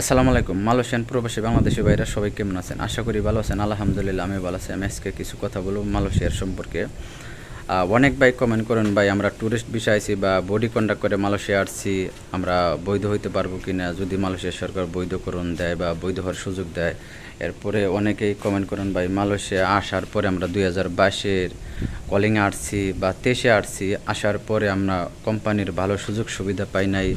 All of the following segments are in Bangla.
আসসালামু আলাইকুম। মালয়েশিয়ান প্রবাসী বাংলাদেশের ভাইরা সবাই কেমন আছেন? আশা করি ভালো আছেন। আলহামদুলিল্লাহ আমি ভালো আছি। আমি আজকে কিছু কথা বলব মালয়েশিয়ার সম্পর্কে। অনেক ভাই কমেন্ট করেন, ভাই, আমরা ট্যুরিস্ট বিষয় আছি বা বডি কন্ডাক্ট করে মালয়েশিয়া আসছি, আমরা বৈধ হইতে পারব কি না যদি মালয়েশিয়া সরকার বৈধকরণ দেয় বা বৈধ হওয়ার সুযোগ দেয়। এরপরে অনেকেই কমেন্ট করেন, ভাই মালয়েশিয়া আসার পরে আমরা দুই হাজার বাইশের কলিংয়ে আসছি বা তেইশে আসছি, আসার পরে আমরা কোম্পানির ভালো সুযোগ সুবিধা পাই নাই,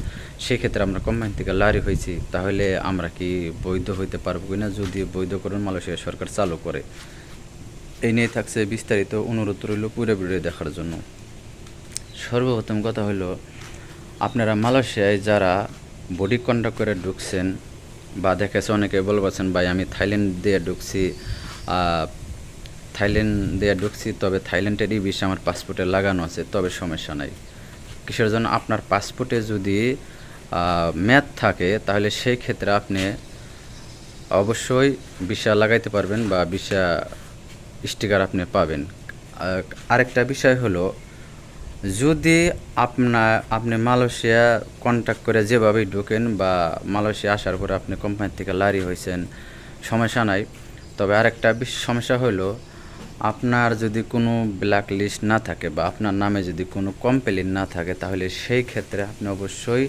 সেক্ষেত্রে আমরা কোম্পানি থেকে লারি হয়েছি তাহলে আমরা কি বৈধ হইতে পারব কিনা? যদি বৈধকরণ মালয়েশিয়া সরকার চালু করে। এই নিয়ে থাকছে বিস্তারিত অনুরোধ রইল পুরো ভিডিও দেখার জন্য। সর্বপ্রথম কথা হলো আপনারা মালয়েশিয়ায় যারা বডি কন্ডাক্ট করে ঢুকছেন বা দেখেছে অনেকে বলবেন ভাই, আমি থাইল্যান্ড দিয়ে ঢুকছি থাইল্যান্ড দিয়ে ঢুকছি, তবে থাইল্যান্ডের ই বিষয় আমার পাসপোর্টে লাগানো আছে, তবে সমস্যা নাই। কিসের জন্য? আপনার পাসপোর্টে যদি ম্যাথ থাকে, তাহলে সেই ক্ষেত্রে আপনি অবশ্যই ভিসা লাগাইতে পারবেন বা ভিসা স্টিকার আপনি পাবেন। আরেকটা বিষয় হলো, যদি আপনার আপনি মালয়েশিয়া কন্ট্যাক্ট করে যেভাবেই ঢোকেন বা মালয়েশিয়া আসার পরে আপনি কোম্পানি থেকে লারি হয়েছেন, সমস্যা নাই। তবে আরেকটা সমস্যা হলো, আপনার যদি কোনো ব্ল্যাক লিস্ট না থাকে বা আপনার নামে যদি কোনো কমপ্লেন না থাকে, তাহলে সেই ক্ষেত্রে আপনি অবশ্যই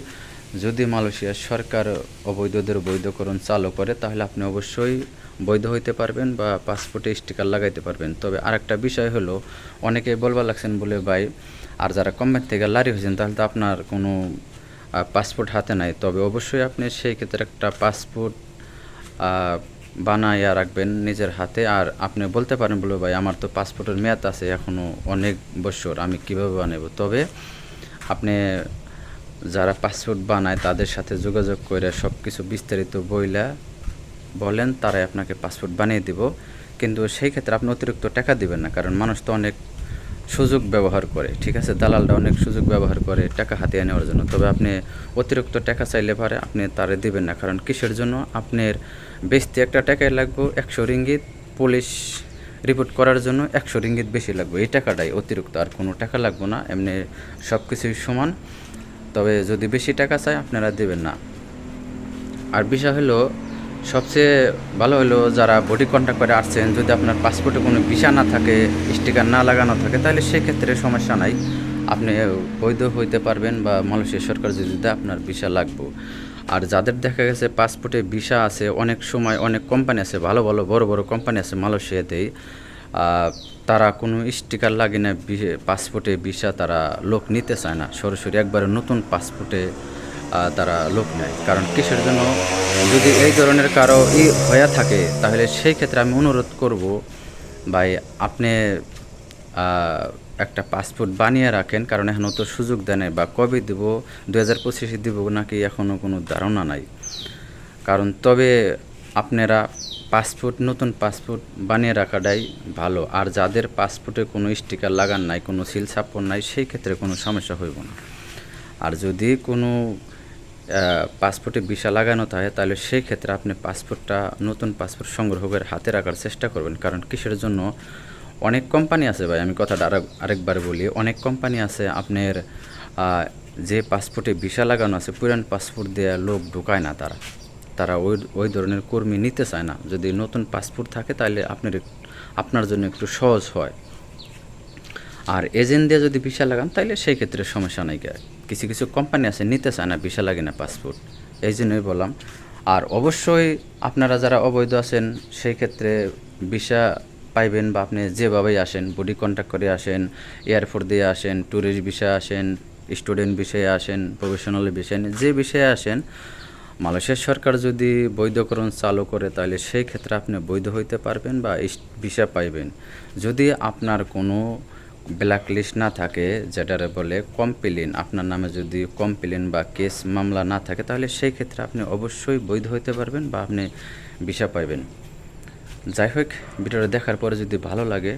যদি মালয়েশিয়া সরকার অবৈধদের বৈধকরণ চালু করে, তাহলে আপনি অবশ্যই বৈধ হইতে পারবেন বা পাসপোর্টে স্টিকার লাগাইতে পারবেন। তবে আরেকটা বিষয় হলো, অনেকে বলবার লাগছেন বলে, ভাই, আর যারা কোম্পানি থেকে লারি হয়েছেন, তাহলে তো আপনার কোনো পাসপোর্ট হাতে নাই। তবে অবশ্যই আপনি সেই ক্ষেত্রে একটা পাসপোর্ট বানাইয়া রাখবেন নিজের হাতে। আর আপনি বলতে পারেন বলে, ভাই, আমার তো পাসপোর্টের মেয়াদ আছে এখনও অনেক বছর, আমি কীভাবে বানাবো তবে আপনি যারা পাসপোর্ট বানায় তাদের সাথে যোগাযোগ করে সব কিছু বিস্তারিত বইলা বলেন, তারাই আপনাকে পাসপোর্ট বানিয়ে দিব। কিন্তু সেই ক্ষেত্রে আপনি অতিরিক্ত টাকা দিবেন না, কারণ মানুষ তো অনেক সুযোগ ব্যবহার করে, ঠিক আছে? দালালরা অনেক সুযোগ ব্যবহার করে টাকা হাতিয়ে নেওয়ার জন্য। তবে আপনি অতিরিক্ত টাকা চাইলে পারে আপনি তারে দিবেন না, কারণ কিসের জন্য? আপনার বেচতে একটা টাকাই লাগবে, একশো রিঙ্গিত পুলিশ রিপোর্ট করার জন্য একশো রিঙ্গিত বেশি লাগবে। এই টাকাটাই অতিরিক্ত, আর কোনো টাকা লাগবে না, এমনি সব কিছুই সমান। তবে যদি বেশি টাকা চায় আপনারা দেবেন না। আর বিষয় হলো, সবচেয়ে ভালো হলো যারা বডি কন্ট্যাক্ট করে আসছেন, যদি আপনার পাসপোর্টে কোনো ভিসা না থাকে স্টিকার না লাগানো থাকে, তাহলে সেক্ষেত্রে সমস্যা নাই। আপনি বৈধ হইতে পারবেন বা মালয়েশিয়া সরকার যদি আপনার ভিসা লাগবে। আর যাদের দেখা গেছে পাসপোর্টে ভিসা আছে, অনেক সময় অনেক কোম্পানি আছে, ভালো ভালো বড় বড় কোম্পানি আছে মালয়েশিয়াতেই। তারা কোনো স্টিকার লাগে না পাসপোর্টে ভিসা তারা লোক নিতে চায় না। সরাসরি একবারে নতুন পাসপোর্টে তারা লোক নেয়। কারণ কিসের জন্য? যদি এই ধরনের কারও ই হয়ে থাকে, তাহলে সেই ক্ষেত্রে আমি অনুরোধ করব, ভাই, আপনি একটা পাসপোর্ট বানিয়ে রাখেন। কারণ এখনও তো সুযোগ দেয় নাই। বা কবে দেব? দু হাজার পঁচিশে দেবো নাকি? এখনও কোনো ধারণা নাই। কারণ তবে আপনারা পাসপোর্ট, নতুন পাসপোর্ট বানিয়ে রাখাটাই ভালো। আর যাদের পাসপোর্টে কোনো স্টিকার লাগান নাই, কোনো সিল ছাপ্পর নাই, সেই ক্ষেত্রে কোনো সমস্যা হইব না। আর যদি কোনো পাসপোর্টে ভিসা লাগানো থাকে, তাহলে সেই ক্ষেত্রে আপনি পাসপোর্টটা, নতুন পাসপোর্ট সংগ্রহ করে হাতে রাখার চেষ্টা করবেন। কারণ কিসের জন্য? অনেক কোম্পানি আছে ভাই, আমি কথাটা আরেক, আরেকবার বলি। অনেক কোম্পানি আছে আপনার যে পাসপোর্টে ভিসা লাগানো আছে, পুরান পাসপোর্ট দেওয়া লোক ঢুকায় না তারা। তারা ওই ওই ধরনের কর্মী নিতে চায় না। যদি নতুন পাসপোর্ট থাকে তাহলে আপনার আপনার জন্য একটু সহজ হয়। আর এজেন্ট দিয়ে যদি ভিসা লাগান তাহলে সেই ক্ষেত্রে সমস্যা নাই। কিছু কিছু কোম্পানি আছে, নিতে চায় না, ভিসা লাগে না পাসপোর্ট। এই জন্যই বললাম। আর অবশ্যই আপনারা যারা অবৈধ আছেন, সেই ক্ষেত্রে ভিসা পাইবেন বা আপনি যেভাবেই আসেন বডি কন্ট্যাক্ট করে আসেন এয়ারপোর্ট দিয়ে আসেন ট্যুরিস্ট বিষয়ে আসেন স্টুডেন্ট বিষয়ে আসেন প্রফেশনাল বিষয়ে যে বিষয়ে আসেন মালয়েশিয়া সরকার যদি বৈধকরণ চালু করে, তাহলে সেই ক্ষেত্রে আপনি বৈধ হইতে পারবেন বা ভিসা পাইবেন। যদি আপনার কোনো ব্ল্যাক লিস্ট না থাকে, যেটারে বলে কমপ্লেন আপনার নামে যদি কমপ্লেন বা কেস মামলা না থাকে, তাহলে সেই ক্ষেত্রে আপনি অবশ্যই বৈধ হইতে পারবেন বা আপনি ভিসা পাইবেন। যাই হোক, ভিডিওটা দেখার পরে যদি ভালো লাগে,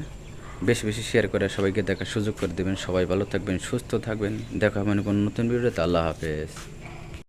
বেশি বেশি শেয়ার করে সবাইকে দেখার সুযোগ করে দেবেন। সবাই ভালো থাকবেন, সুস্থ থাকবেন। দেখা হবে কোনো নতুন ভিডিওতে। আল্লাহ হাফেজ।